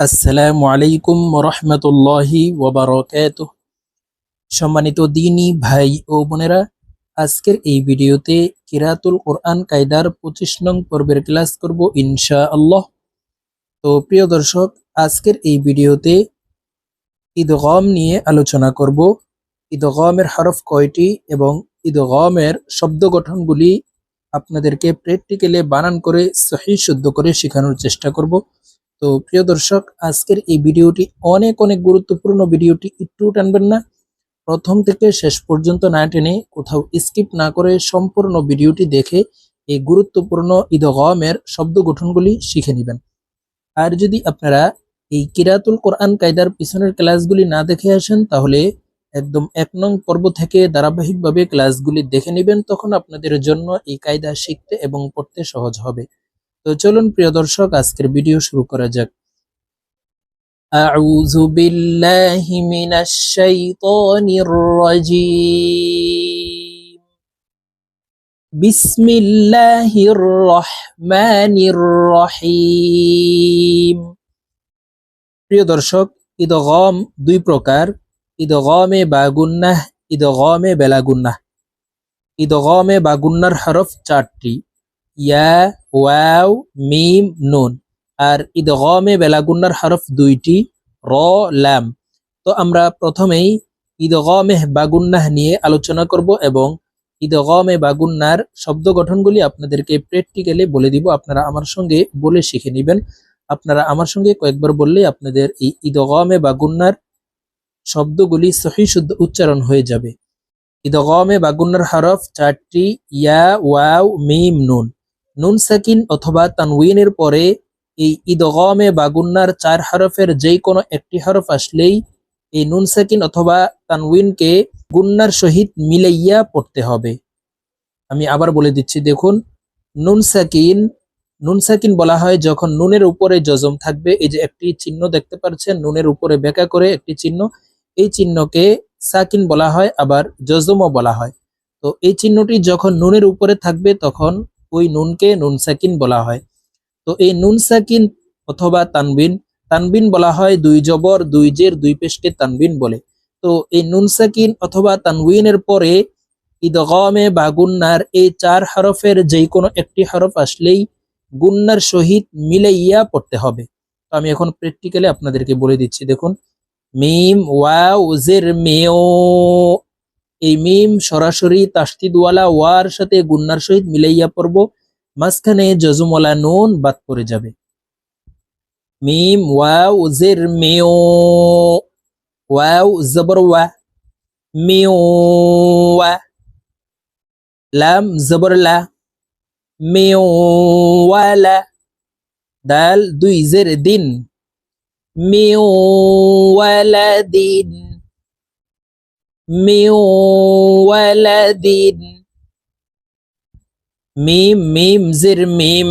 আসসালামু আলাইকুম রহমতুল্লাহি ওবরকাত সম্মানিত দিনী ভাই ও বোনেরা, আজকের এই ভিডিওতে কিরাতুল কোরআন কায়দার পঁচিশ নং পর্বের ক্লাস করব ইনশা আল্লাহ তো প্রিয় দর্শক, আজকের এই ভিডিওতে ঈদগম নিয়ে আলোচনা করব। ঈদগমের হরফ কয়টি এবং ঈদগমের শব্দ গঠনগুলি আপনাদেরকে প্র্যাকটিক্যালে বানান করে সহি শুদ্ধ করে শেখানোর চেষ্টা করব। তো প্রিয় দর্শক, আজকের এই ভিডিওটি অনেক অনেক গুরুত্বপূর্ণ ভিডিওটি একটু টানবেন না। প্রথম থেকে শেষ পর্যন্ত না টেনে কোথাও স্কিপ না করে সম্পূর্ণ ভিডিওটি দেখে এই গুরুত্বপূর্ণ ঈদগমের শব্দ গঠনগুলি শিখে নেবেন। আর যদি আপনারা এই কিরাতুল কোরআন কায়দার পিছনের ক্লাসগুলি না দেখে আসেন, তাহলে একদম এক নং পর্ব থেকে ধারাবাহিকভাবে ক্লাসগুলি দেখে নেবেন। তখন আপনাদের জন্য এই কায়দা শিখতে এবং পড়তে সহজ হবে। তো চলুন প্রিয় দর্শক আজকের ভিডিও শুরু করা যাক أعوذ بالله من الشيطان الرجيم بسم الله الرحمن الرحيم প্রিয় দর্শক ঈদগম দুই প্রকার ঈদগমে বাগুন্নাহ ঈদগমে বেলাগুন্নাহ ঈদগমে বাগুন্নার হরফ চারটি ইয়া, ওয়াও, মিম, নুন। আর ঈদগমে বেলাগুন্নার হরফ দুইটি, র ল্যাম তো আমরা প্রথমেই ঈদগমে বাগুন্নাহ নিয়ে আলোচনা করব এবং ঈদগমে বাগুন্নার শব্দ গঠনগুলি আপনাদেরকে প্র্যাকটিক্যালি বলে দিব। আপনারা আমার সঙ্গে বলে শিখে নেবেন। আপনারা আমার সঙ্গে কয়েকবার বললেই আপনাদের এই ঈদগমে বাগুন্নার শব্দগুলি সহি শুদ্ধ উচ্চারণ হয়ে যাবে। ঈদগমে বাগুন্নার হরফ চারটি, ইয়া, ওয়াও, মিম, নুন। নুন সাকিন অথবা তানউইনের পরে এই ঈদগমে বাগুন্নার চার হরফের যেই কোনো একটি হরফ আসলেই এই নুন সাকিন অথবা তানউইনকে গুন্নার সহিত মিলাইয়া পড়তে হবে। আমি আবার বলে দিচ্ছি, দেখুন নুন সাকিন নুন সাকিন বলা হয় যখন নুনের উপরে যজম থাকবে, এই যে একটি চিহ্ন দেখতে পাচ্ছেন, নুনের উপরে বেঁকা করে একটি চিহ্ন, এই চিহ্নকে সাকিন বলা হয়, আবার যজমও বলা হয়। তো এই চিহ্নটি যখন নুনের উপরে থাকবে, তখন ওই নুনকে নুন সাকিন বলা হয়। তো এই নুন সাকিন অথবা তানবিন তানবিন বলা হয় দুই জবর, দুই জের, দুই পেশকে তানবিন বলে। তো এই নুন সাকিন অথবা তানবিনের পরে ঈদগমে বা গুন্নার এই চার হরফের যেই কোনো একটি হরফ আসলেই গুন্নার সহিত মিলাইয়া পড়তে হবে। তো আমি এখন প্র্যাকটিক্যালি আপনাদেরকে বলে দিচ্ছি, দেখুন। মিম, ওয়াও, জের, মেও। এই মিম সরাসরি তাস্তিদওয়ালা ওয়ার সাথে গুন্নার সহিত মিলাইয়া পড়ব। মাঝখানে জজুমলা নুন বাদ পড়ে যাবে। মিম, ওয়াও, জের মেও ওয়াও, জবর, ওয়া। মেও লাম, জবর, লা। মেও ওয়ালা দাল, দুই, জের, দিন। মেও ওয়ালা দিন। ওয়ালা দিন মিম মিম জির মিম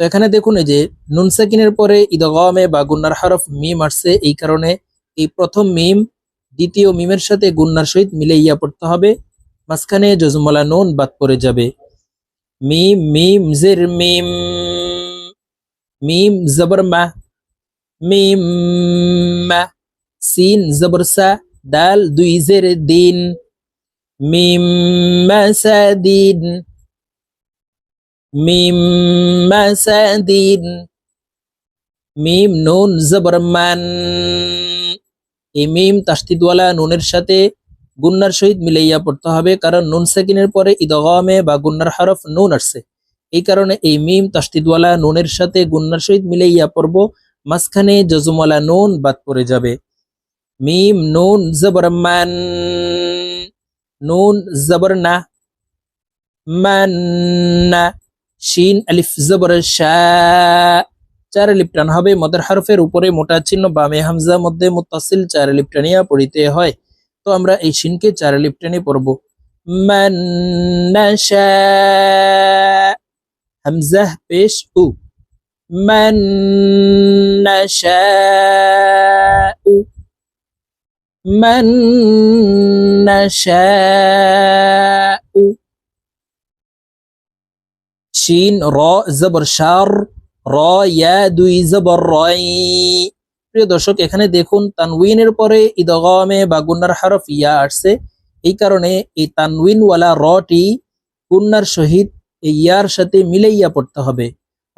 তো এখানে দেখুন এই যে নুন সাকিনের পরে ঈদগমে বা গুন্নার হরফ মিম আসছে, এই কারণে এই প্রথম মিম দ্বিতীয় মিমের সাথে গুন্নার সহিত মিলে ইয়া পড়তে হবে। মাঝখানে জজমলা নুন বাদ পড়ে যাবে। মিম মিম, জির, মিম। মিম, জবর মা। মিম, মা। সিন, জবর সা। দাল দুই জের দিন, মিম মাসাদিন মিম মাসাদিন, মিম নুন জবর মান। এই মিম তাস্তিদওয়ালা নুনের সাথে গুন্নার সহিত মিলাইয়া পড়তে হবে, কারণ নুন সাকিনের পরে ঈদগমে বা গুন্নার হরফ নুন আসছে। এই কারণে এই মিম তাস্তিদওয়ালা নুনের সাথে গুন্নার সহিত মিলাইয়া পড়ব, মাঝখানে জজুমওয়ালা নুন বাদ পড়ে যাবে। মিম নুন জবর মান নুন জবর না মান্না শিন আলিফ জবর শাহ চার আলিফ হবে, মদের হরফের উপরে মোটা চিহ্ন, বামে হামজা, মধ্যে মুতাসিল চার আলিফ পড়িতে হয়। তো আমরা এই শিনকে চার আলিফ টানে পড়ব মান্নাশা হামজা, পেশ, উ। মান্নাশা من نشاء شين راء زبر شار র ইয়া দুই জবর রয় প্রিয় দর্শক এখানে দেখুন তানউইনের পরে ইদগমে বা গুন্নার হরফ ইয়া আসছে এই কারণে এই তানউইনওয়ালা রটি গুন্নার সহিত এই ইয়ার সাথে মিলাইয়া পড়তে হবে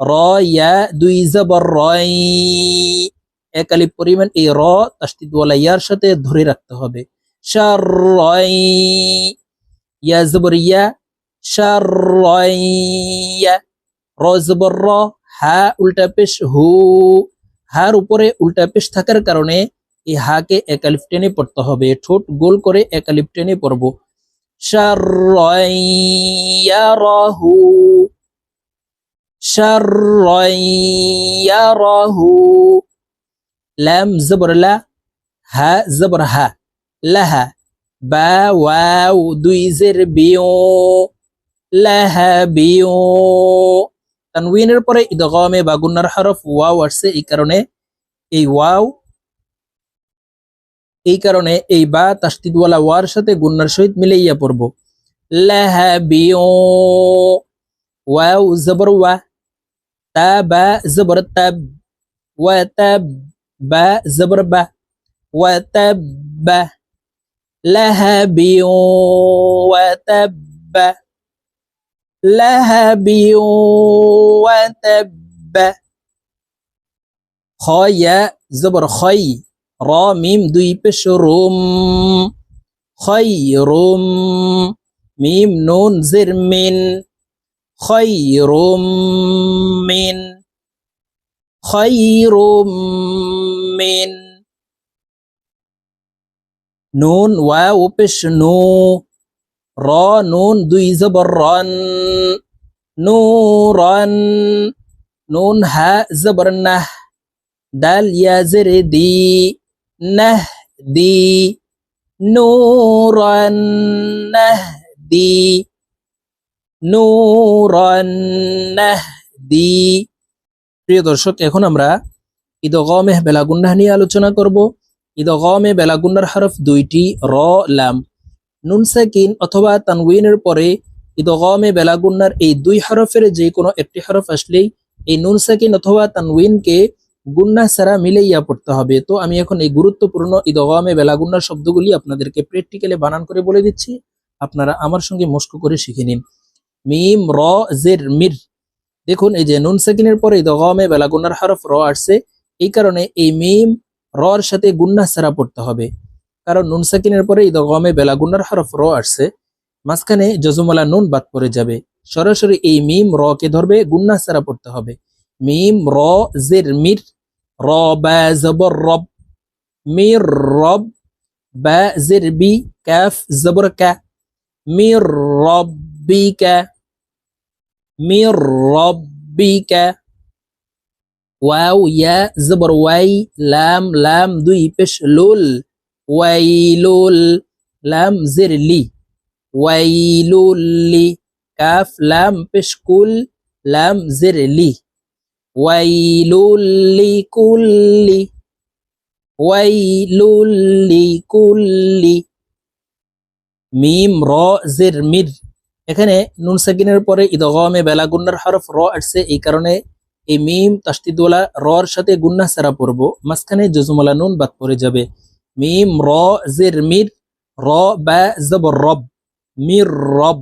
র ইয়া দুই জবর রয় এক আলিফ পরিমাণ এই র তাস্তিদওয়ালা ইয়ার সাথে ধরে রাখতে হবে। শার ইয়া জবর ইয়া। শার র জবর র। হা উল্টা পেশ হু। হার উপরে উল্টা পেশ থাকার কারণে এই হাকে একালিফ টেনে পড়তে হবে। ঠোঁট গোল করে একালিফ টেনে পড়ব। শারহু শারহু লাম জবর লা হা জবর হা লাহা বা ওয়াও দুই জের বিও লাহা বিও তানউইনের পরে ইদগমে বা গুন্নার হরফ ওয়াও আসছে এই কারণে এই ওয়াও এই কারণে এই বা তাস্তিদওয়ালা ওয়ার সাথে গুন্নার সহিত মিলাইয়া পড়ব লাহাবিও ওয়াও জবর ওয়া তা বা জবর তাব ওয়া তাব باء زبر باء وتب لهب وتب. لهب وتب. خايا زبر خي را ميم دوي بشروم. خيروم. ميم نون زر من. خيروم من. خيروم. আমিন নুন ওয়া উপেশ নু র নুন দুই জবর রন নূরন নুন হা জবর নাহ দাল ইয়া জের দি নাহ দি নূরন নাহ দি নূরন নাহ দি প্রিয় দর্শক, এখন আমরা ঈদগমে বেলাগুন্নাহ নিয়ে আলোচনা করব। ঈদগমে বেলাগুন্নার হরফ দুইটি, র, লাম। নুন, সাকিন অথবা তানউইনের পরে ইদগমে বেলাগুন্নার এই দুই হরফের যে কোনো একটি হরফ আসলেই এই নুন, সাকিন অথবা তানউইনকে গুন্না ছাড়া মিলাইয়া পড়তে হবে। তো আমি এখন এই গুরুত্বপূর্ণ ইদগমে বেলাগুন্নার শব্দগুলি আপনাদেরকে প্র্যাকটিক্যালি বানান করে বলে দিচ্ছি। আপনারা আমার সঙ্গে মস্ক করে শিখে নিন। মিম, র, জের, মির। দেখুন, এই যে নুন, সাকিনের পরে ইদগমে বেলাগুন্নার হরফ র আসছে। এই কারণে এই মিম, রর সাথে গুন্না ছাড়া পড়তে হবে। কারণ নুন সাকিনের পরে ইদগমে বেলাগুন্নার হরফ র আসছে। মাঝখানে জজুমলা নুন বাদ পড়ে যাবে। সরাসরি এই মিম, র কে ধরবে? গুন্না সারা পড়তে হবে। মিম, র, জের, মির, র, বা, জবর, রব। মির, রব, বা, জের, বি, কাফ, জবর, কা। মির রব্বিকা মির রব্বিকা ওয়াও ইয়া জবর ওয়াই লাম লাম দুই পেশ লুল ওয়াইলুল লাম জের লি ওয়াইলুল্লি কাফ লাম পেশকুল লাম জের লি ওয়াইলুল্লি কুল্লি ওয়াইলুল্লি কুল্লি মিম র জের মির এখানে নুন সাকিনের পরে ইদগমে বেলা গুন্নার হরফ র আসছে, এই কারণে এই মিম তাস্তিদওয়ালা রর সাথে গুন্না সারা পড়ব, মাঝখানে জজুমালা নুন বাদ পড়ে যাবে। মিম র জের মির, র বা জব রব, মির রব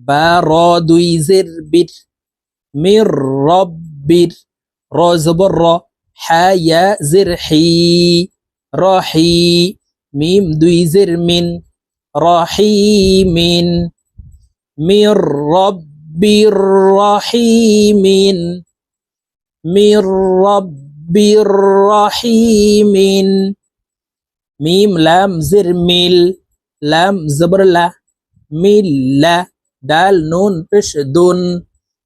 বা র দুই জের বির, মির রব বির, র জবর র, হা ইয়া জের হি রহি মিম দুই জের মিন রহিমিন মির রব্বির রহিমিন মির রব্বির রহিমিন। মিম, লাম, জির, মিল। লাম জবরলা মিল্লা ডাল নুন, পেশ, দুন।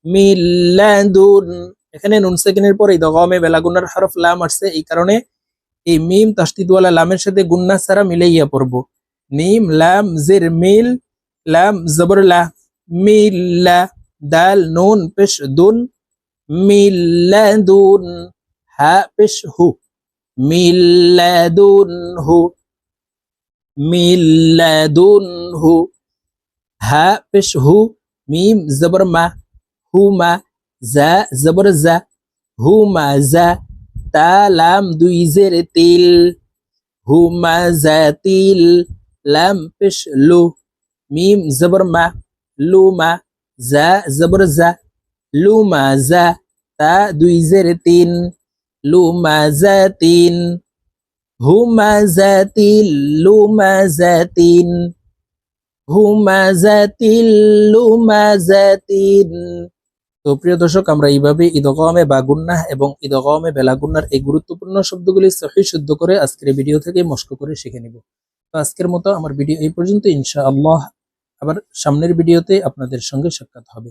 মিল্লাদুন এখানে নুন সেকেন্ডের পরে দগমে বেলাগুনার হরফ লাম আসছে। এই কারণে এই মিম তাস্তিদওয়ালা লামের সাথে গুন্না ছাড়া মিলাইয়া পড়ব। মিম লাম, জির, মিল, লাম জবরলা মিল্লা দাল, নুন, পেশ, দুন। মিল্লাদুন হা পেশ হু। মিল্লাদুনহু মিল্লাদুনহু, হা, পেশ হু। মিম, জবর মা, হু, মা, জা, জবর জা হুমাজা তা, লাম, দুই জের তিল। হুমাজা তিল, লাম, পেশ লু। মিম, জবর মা, লু, মা, জা, জবর জা লু মা জা তা দুই জের তিন লু মা জা তিন হুমাজাতিল লুমাজাতিন হুমাজাতিল লুমাজাতিন। তো প্রিয় দর্শক, আমরা এইভাবে ঈদগমে বাগুন্নাহ এবং ঈদগমে বেলাগুন্নার এই গুরুত্বপূর্ণ শব্দগুলি সহি শুদ্ধ করে আজকের ভিডিও থেকে মস্ক করে শিখে নিব। তো আজকের মতো আমার ভিডিও এই পর্যন্ত। ইনশাআল্লাহ আবার সামনের ভিডিওতে আপনাদের সঙ্গে সাক্ষাৎ হবে।